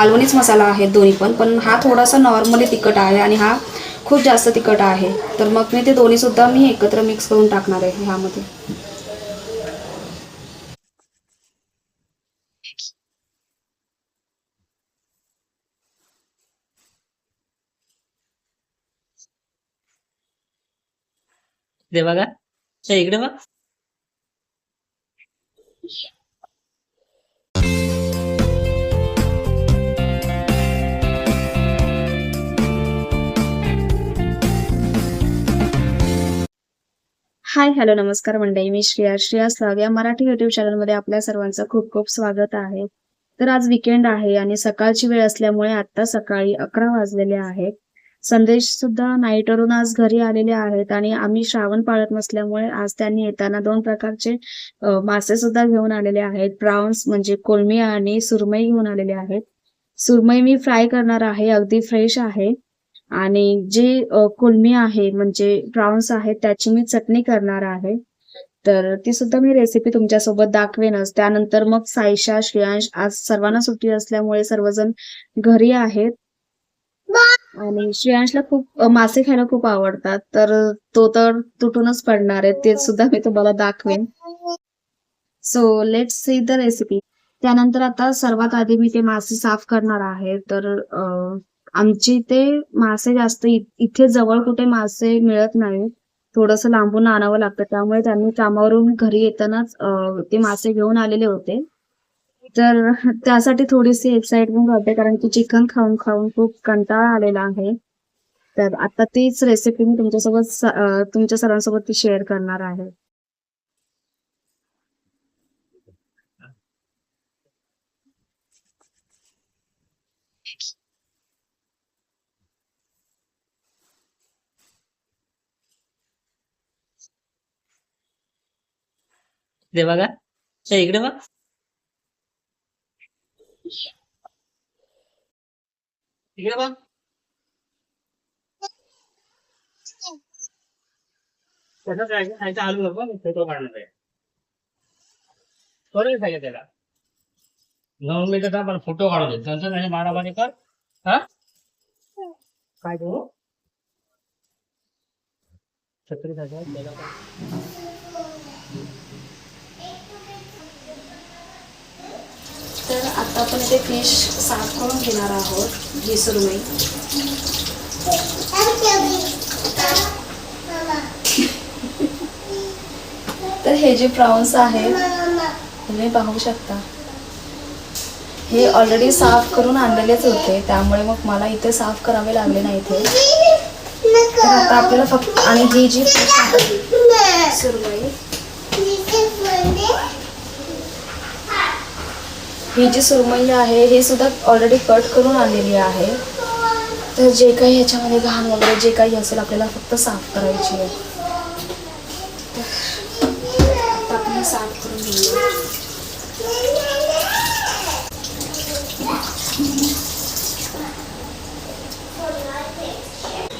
मालवणीच मसाला आहे दोन्ही पण पण हा थोडासा नॉर्मली तिखट आहे आणि हा खूप जास्त तिखट आहे. तर मग मी ते दोन्ही सुद्धा मी एकत्र मिक्स करून टाकणार आहे ह्यामध्ये. बघा. इकडे बघ. हाय हॅलो नमस्कार मंडळी. मी श्रेया. श्रेया स्लाग या मराठी युट्यूब चॅनलमध्ये आपल्या सर्वांचं खूप खूप स्वागत आहे. तर आज विकेंड आहे आणि सकाळची वेळ असल्यामुळे आता सकाळी अकरा वाजलेले आहेत. संदेश सुद्धा नाईटवरून आज घरी आलेले आहेत आणि आम्ही श्रावण पाळत नसल्यामुळे आज त्यांनी येताना दोन प्रकारचे मासे सुद्धा घेऊन आलेले आहेत. प्राउन्स म्हणजे कोलमी आणि सुरमई घेऊन आलेले आहेत. सुरमई मी फ्राय करणार आहे. अगदी फ्रेश आहे. आणि जे कुलमी आहे म्हणजे प्राउन्स आहेत त्याची मी चटणी करणार आहे. तर ती सुद्धा मी रेसिपी तुमच्यासोबत दाखवेनच. त्यानंतर मग साईशा श्रेयांश आज सर्वांना सुट्टी असल्यामुळे सर्वजण घरी आहेत. आणि श्रेयांशला खूप मासे खायला खूप आवडतात. तर तो तर तुटूनच पडणार आहे ते सुद्धा मी तुम्हाला दाखवेन. So let see the recipe त्यानंतर आता सर्वात आधी मी ते मासे साफ करणार आहे. तर आमची इथे मासे जास्त इथे जवळ कुठे मासे मिळत नाही थोडस लांबून आणावं लागतं. त्यामुळे त्यांनी कामावरून घरी येतानाच ते मासे घेऊन आलेले होते. तर त्यासाठी थोडीशी एक्साइटमेंट वाटते कारण की चिकन खाऊन खाऊन खूप कंटाळा आलेला आहे. तर आता तीच रेसिपी मी तुमच्यासोबत तुमच्या सरांसोबत ती शेअर करणार आहे. दे बघा. इकडे बघ. इकडे बघ. त्याचं खायचं आलू नको मी फोटो काढणार आहे. करेल त्याला. नऊ मिनिटं का फोटो काढू दे त्यांचं नाही मारामारी कर. हा? काय करू छत्री खायचं त्याला काय? तर आता आपण इथे फिश साफ करून घेणार आहोत ही सुरमई तर हे जे प्रॉन्स आहेत तुम्ही पाहू शकता. हे ऑलरेडी साफ करून आणलेलेच होते त्यामुळे मग मला इथे साफ करावे लागले नाही इथे तर आता आपल्याला फक्त आणि ही जी fish आहे, सुरमई ही जी सुरमई आहे हे सुद्धा ऑलरेडी कट करून आलेली आहे. तर जे काही ह्याच्यामध्ये घाण वगैरे जे काही असेल आपल्याला फक्त साफ करायची आहे. तर आता आपण साफ करून घेऊया.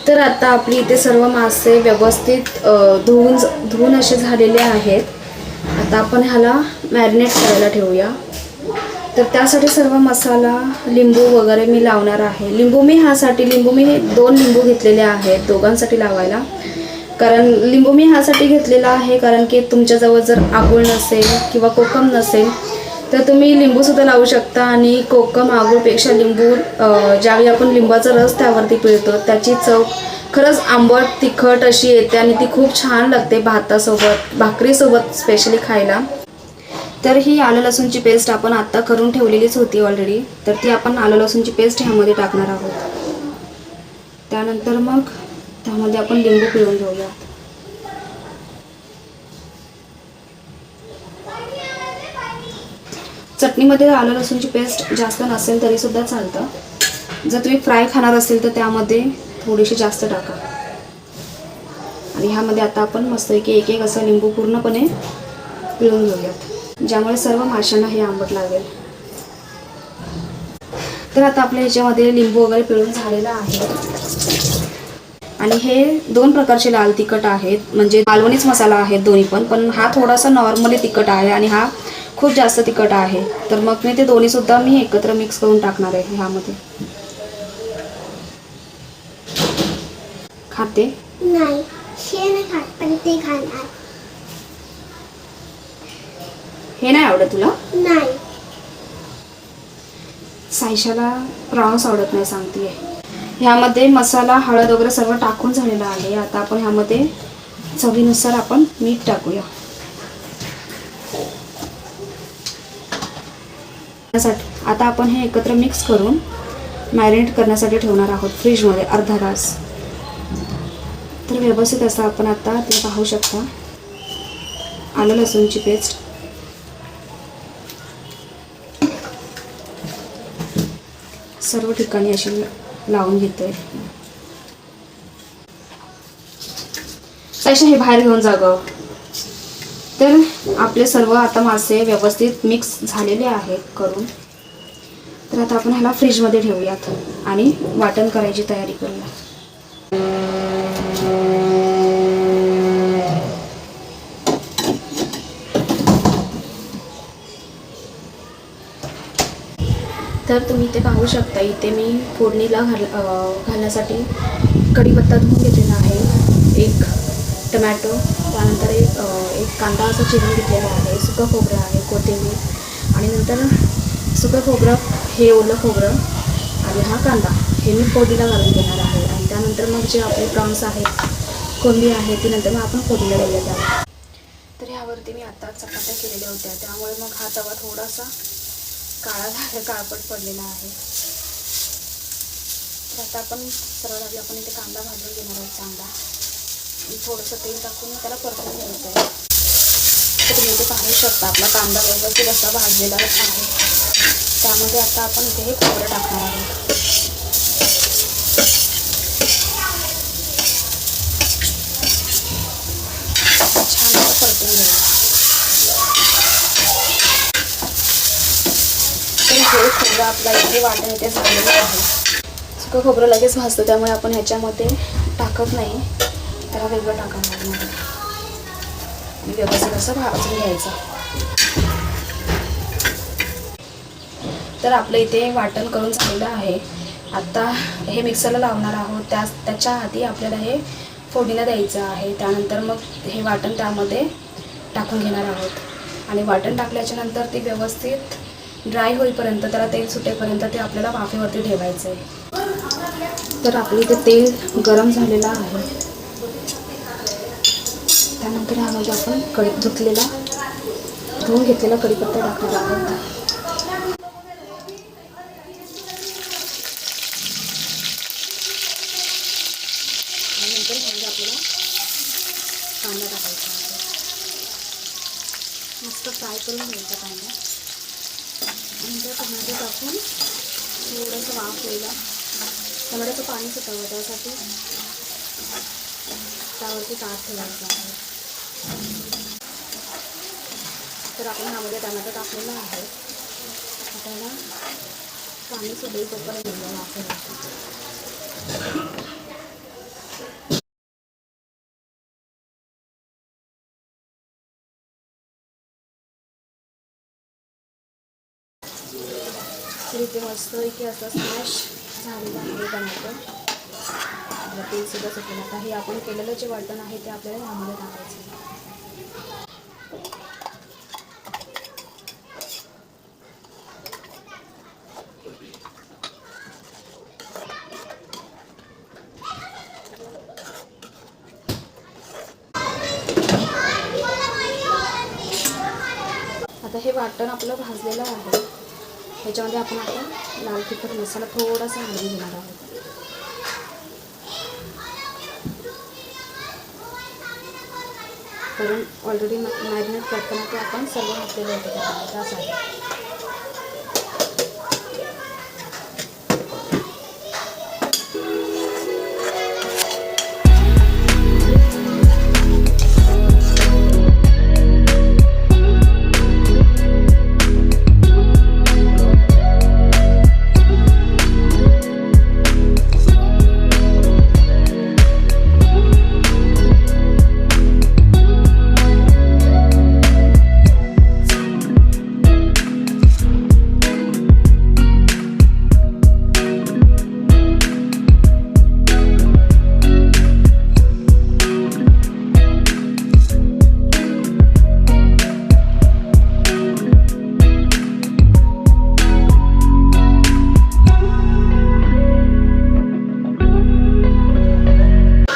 तर आता आपली इथे सर्व मासे व्यवस्थित धुवून धुवून असे झालेले आहेत. आता आपण ह्याला मॅरिनेट करायला ठेवूया. तर त्यासाठी सर्व मसाला लिंबू वगैरे मी लावणार आहे. लिंबू मी ह्यासाठी लिंबू मी हे दोन लिंबू घेतलेले आहेत दोघांसाठी लावायला. कारण लिंबू मी ह्यासाठी घेतलेला आहे कारण की तुमच्याजवळ जर आगूळ नसेल किंवा कोकम नसेल तर तुम्ही लिंबूसुद्धा लावू शकता आणि कोकम आगूळपेक्षा लिंबू ज्यावेळी आपण लिंबाचा रस त्यावरती पिळतो त्याची चव खरंच आंबट तिखट अशी येते आणि ती खूप छान लागते भातासोबत भाकरीसोबत स्पेशली खायला. तर ही आलं लसूणची पेस्ट आपण आत्ता करून ठेवलेलीच होती ऑलरेडी तर ती आपण आलं लसूणची पेस्ट ह्यामध्ये टाकणार आहोत. त्यानंतर मग त्यामध्ये आपण लिंबू पिळून घेऊया चटणीमध्ये आलं लसूणची पेस्ट जास्त नसेल तरी सुद्धा चालतं. जर तुम्ही फ्राय खाणार असेल तर त्यामध्ये थोडीशी जास्त टाका. आणि ह्यामध्ये आता आपण मस्तपैकी एक एक असं लिंबू पूर्णपणे पिळून घेऊयात. ज्यामुळे सर्व माशांना हे आंबट लागेल. तर आता आपल्या ह्याच्यामध्ये लिंबू वगैरे पिळून झालेला आहे. आणि हे दोन प्रकारचे लाल तिखट आहेत. म्हणजे मालवणीच मसाला आहे दोन्ही पण. पण हा थोडासा नॉर्मली तिखट आहे आणि हा खूप जास्त तिखट आहे. तर मग मी ते दोन्हीसुद्धा मी एकत्र मिक्स करून टाकणार आहे ह्यामध्ये. खाते? नाही खात पण ते खाणार. हे नाही आवडत तुला? नाही. सायशाला प्रॉन्स आवडत नाही सांगते. ह्यामध्ये मसाला हळद वगैरे सर्व टाकून झालेलं आहे. आता आपण ह्यामध्ये चवीनुसार आपण मीठ टाकूया. त्यासाठी आता आपण हे एकत्र मिक्स करून मॅरिनेट करण्यासाठी ठेवणार आहोत फ्रीजमध्ये अर्धा तास. तर व्यवस्थित असं आपण आता ते पाहू शकता. आलं लसूणची पेस्ट सर्व ठिकाणी अशी लावून घेतो. आहे तसे हे बाहेर घेऊन जा गं. तर आपले सर्व आता मासे व्यवस्थित मिक्स झालेले आहेत करून. तर आता आपण ह्याला फ्रीजमध्ये ठेवूयात आणि वाटण करायची तयारी करूया तर तुम्ही इथे पाहू शकता इथे मी फोडणीला घाल घालण्यासाठी कढीपत्ता धुवून घेतलेला आहे. एक टमॅटो त्यानंतर एक एक कांदा असा चिरून घेतलेला आहे. सुकं खोबरं आहे कोथिंबीर आणि नंतर सुकं खोबरं हे ओलं खोबरं आणि हा कांदा हे मी फोडणीला घालून घेणार आहे. आणि त्यानंतर मग जे आपले प्रॉन्स आहेत कोंबी आहे ती नंतर मग आपण फोडणीला देऊया त्याला तर ह्यावरती मी आत्ताच चपात्या केलेल्या होत्या. त्यामुळे मग हा तवा थोडासा काळा झाला काळपट पडलेला आहे. तर आता आपण सरळ आधी आपण इथे कांदा भाजून घेणार आहोत चांगला थोडंसं तेल टाकून त्याला परतून घ्यायचं आहे. तर तुम्ही इथे पाहू शकता आपला कांदा व्यवस्थित असा भाजलेला आहे. त्यामध्ये आता आपण इथे हे खोबरं टाकणार आहोत छान असं परतून घ्यायचं तर हे खोबरं आपला इथे वाटण इथे झालेलं आहे. सुकं खोबरं लगेच भाजतं त्यामुळे आपण ह्याच्यामध्ये टाकत नाही. त्याला वेगळं टाकावं लागणार आणि व्यवस्थित असं भाजून घ्यायचं. तर आपलं इथे वाटण करून झालेलं आहे. आता हे मिक्सरला लावणार आहोत. त्या त्याच्या आधी आपल्याला हे फोडणीला द्यायचं आहे. त्यानंतर मग हे वाटण त्यामध्ये टाकून घेणार आहोत. आणि वाटण टाकल्याच्या नंतर ते व्यवस्थित ड्राय होईपर्यंत त्याला तेल सुटेपर्यंत ते आपल्याला वाफेवरती ठेवायचं आहे तर आपलं इथे तेल गरम झालेलं आहे. त्यानंतर ह्यामध्ये आपण कढी धुतलेला धुवून घेतलेला कढीपत्ता टाकणार आहोत. कांदा टाकायचा मस्त फ्राय करून घ्यायचा कांदा. आणि टाकून थोडंसं वाफ यायला टोमॅटोचं पाणी सुटावं त्यासाठी. त्यावरती ताट ठेवायचं आहे. तर आपण ह्यामध्ये टोमॅटो टाकलेला आहे. त्याला पाणी सुटेल तोपर्यंत वाफ इथे मस्त इथे असं स्मॅश झालेलं आहे टोमॅटो आपलं तेल सुद्धा सुटलेलं आता हे आपण केलेलं जे वाटण आहे ते आपल्याला ह्यामध्ये टाकायचं आहे. आता हे वाटण आपलं भाजलेलं आहे. ह्याच्यामध्ये आपण आता लाल तिखट मसाला थोडासा हळदी घेणार आहोत. कारण ऑलरेडी मॅरिनेट करताना ते आपण सर्व घातलेलं होतं त्यासाठी.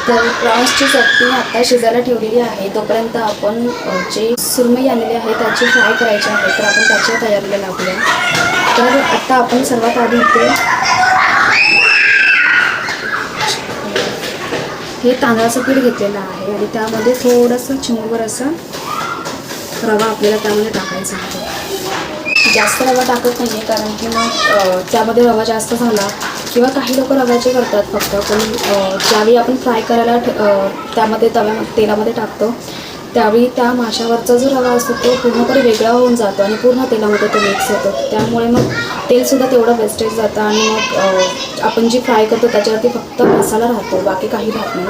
तर प्रॉन्सची चटणी आता शिजायला ठेवलेली आहे. तोपर्यंत आपण जे सुरमई आणलेली आहे त्याची फ्राय करायची आहे. तर आपण त्याच्या तयारीला लागूया. तर आता आपण सर्वात आधी इथे हे तांदळाचं पीठ घेतलेलं आहे आणि त्यामध्ये थोडंसं चिमूटभर असं रवा आपल्याला त्यामध्ये टाकायचा आहे. जास्त रवा टाकत नाही आहे कारण की मग त्यामध्ये रवा जास्त झाला किंवा काही लोक रव्याचे करतात फक्त. पण ज्यावेळी आपण फ्राय करायला त्यामध्ये तव्यामध्ये तेलामध्ये टाकतो त्यावेळी त्या माशावरचा जो रवा असतो तो पूर्णपणे वेगळा होऊन जातो आणि पूर्ण तेलामध्ये तो मिक्स होतो. त्यामुळे मग तेलसुद्धा तेवढं वेस्टेज जातं आणि मग आपण जी फ्राय करतो त्याच्यावरती फक्त मसाला राहतो बाकी काही राहत नाही.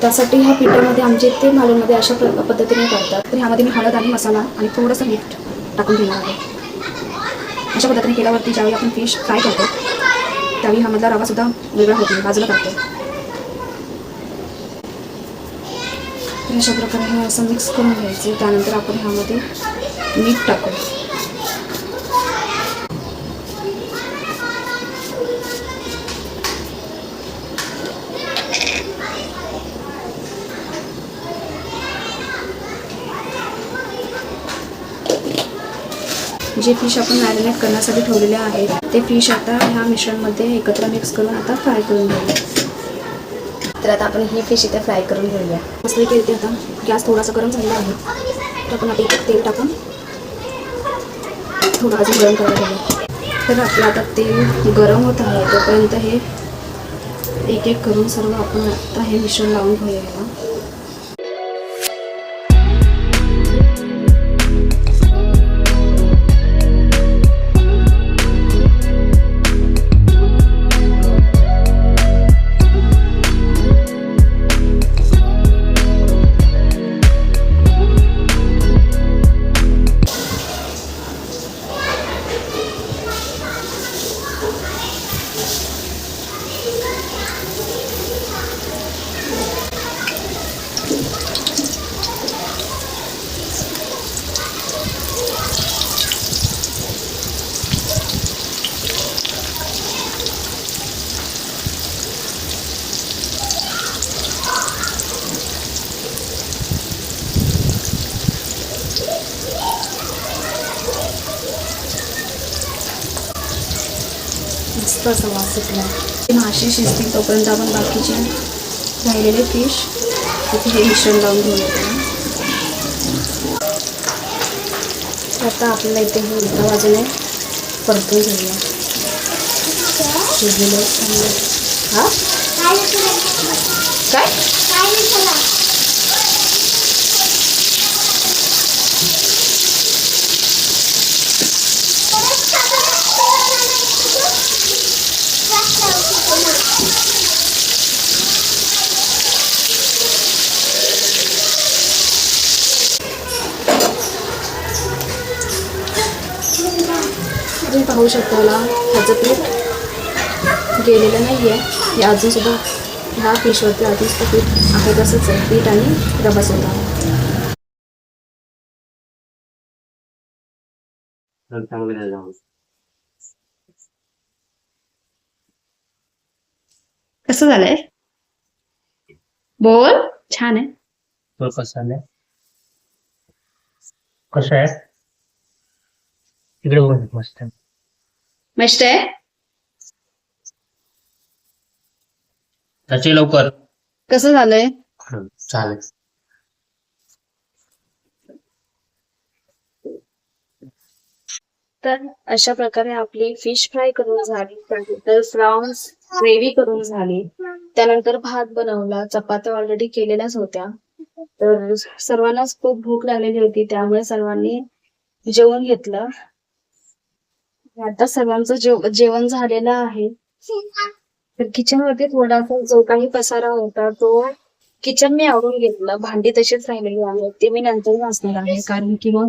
त्यासाठी ह्या पिठामध्ये आमच्या इथे मालवणमध्ये अशा प्र पद्धतीने करतात. तर ह्यामध्ये मी हळद आणि मसाला आणि थोडंसं मीठ टाकून घेणार आहे. अशा पद्धतीने केल्यावरती ज्यावेळी आपण फिश फ्राय करतो त्यावेळी ह्यामधला रवासुद्धा वेगळा होतो बाजूला टाकतो. अशा प्रकारे हे असं मिक्स करून घ्यायचे. त्यानंतर आपण ह्यामध्ये मीठ टाकू. जे फिश आपण मॅरिनेट करण्यासाठी ठेवलेले आहेत ते फिश आता ह्या मिश्रणमध्ये एकत्र मिक्स करून आता फ्राय करून घेऊया. तर आता आपण ही फिश इथे फ्राय करून घेऊया. मस्त केली आता गॅस थोडासा गरम झालेला आहे. तर आपण आता इथे तेल टाकून थोडं अजून गरम करायला घेऊया. तर आपलं आता तेल गरम होत आहे तोपर्यंत हे एक एक करून सर्व आपण आता हे मिश्रण लावून घेऊया. मस्त असा वास सुटला ते मासे शिजतील तोपर्यंत आपण बाकीचे राहिलेले फिश तिथे हे मिश्रण लावून घेऊन आता आपल्याला इथे हे उलट्या बाजूने परतून घेऊया. शिजलेलं हां? काय? तुम्ही पाहू शकता मला ह्याचं पीठ. गेलेलं नाही आहे हे अजूनसुद्धा ह्या फिशवरती अजून ते पीठ आहे तसंच आहे. पीठ आणि रबासुद्धा कसं झालंय? बोल. छान आहे. कसं आहे? कसं आहे? इकडे बघ मस्त. आहे. मस्त आहे? त्याचे लवकर. कसं झालंय? हं, चालेल तर अशा प्रकारे आपली फिश फ्राय करून झाली त्यानंतर फ्राउन्स ग्रेव्ही करून झाली. त्यानंतर भात बनवला चपात्या ऑलरेडी केलेल्याच होत्या. तर सर्वांनाच खूप भूक लागलेली होती त्यामुळे सर्वांनी जेवण घेतलं. आता सर्वांचं जेव जेवण झालेलं आहे. तर किचन वरती थोडासा जो काही पसारा होता तो किचन मी आवरून घेतलं. भांडी तशीच राहिलेली आहेत. ते मी नंतर वाचणार आहे कारण की मग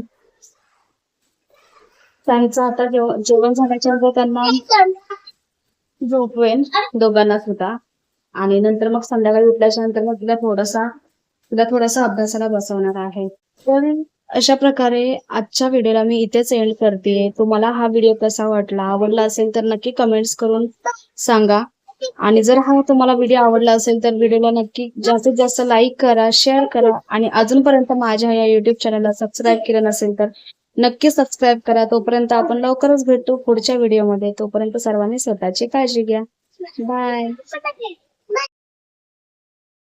त्यांचं आता जेवण झाल्याच्यानंतर त्यांना झोपवेन दोघांना सुद्धा. आणि नंतर मग संध्याकाळी उठल्याच्या नंतर मग तिला थोडासा तिला थोडासा अभ्यासाला बसवणार आहे. तर अशा प्रकारे आजच्या व्हिडिओला मी इथेच एंड करते. तुम्हाला हा व्हिडिओ कसा वाटला आवडला असेल तर नक्की कमेंट्स करून सांगा. आणि जर हा तुम्हाला व्हिडिओ आवडला असेल तर व्हिडिओला नक्की जास्तीत जास्त लाईक करा शेअर करा. आणि अजूनपर्यंत माझ्या या युट्यूब चॅनलला सबस्क्राईब केलं नसेल तर नक्की सबस्क्राईब करा. तोपर्यंत आपण लवकरच भेटतो पुढच्या व्हिडिओमध्ये तोपर्यंत सर्वांनी स्वतःची काळजी घ्या. बाय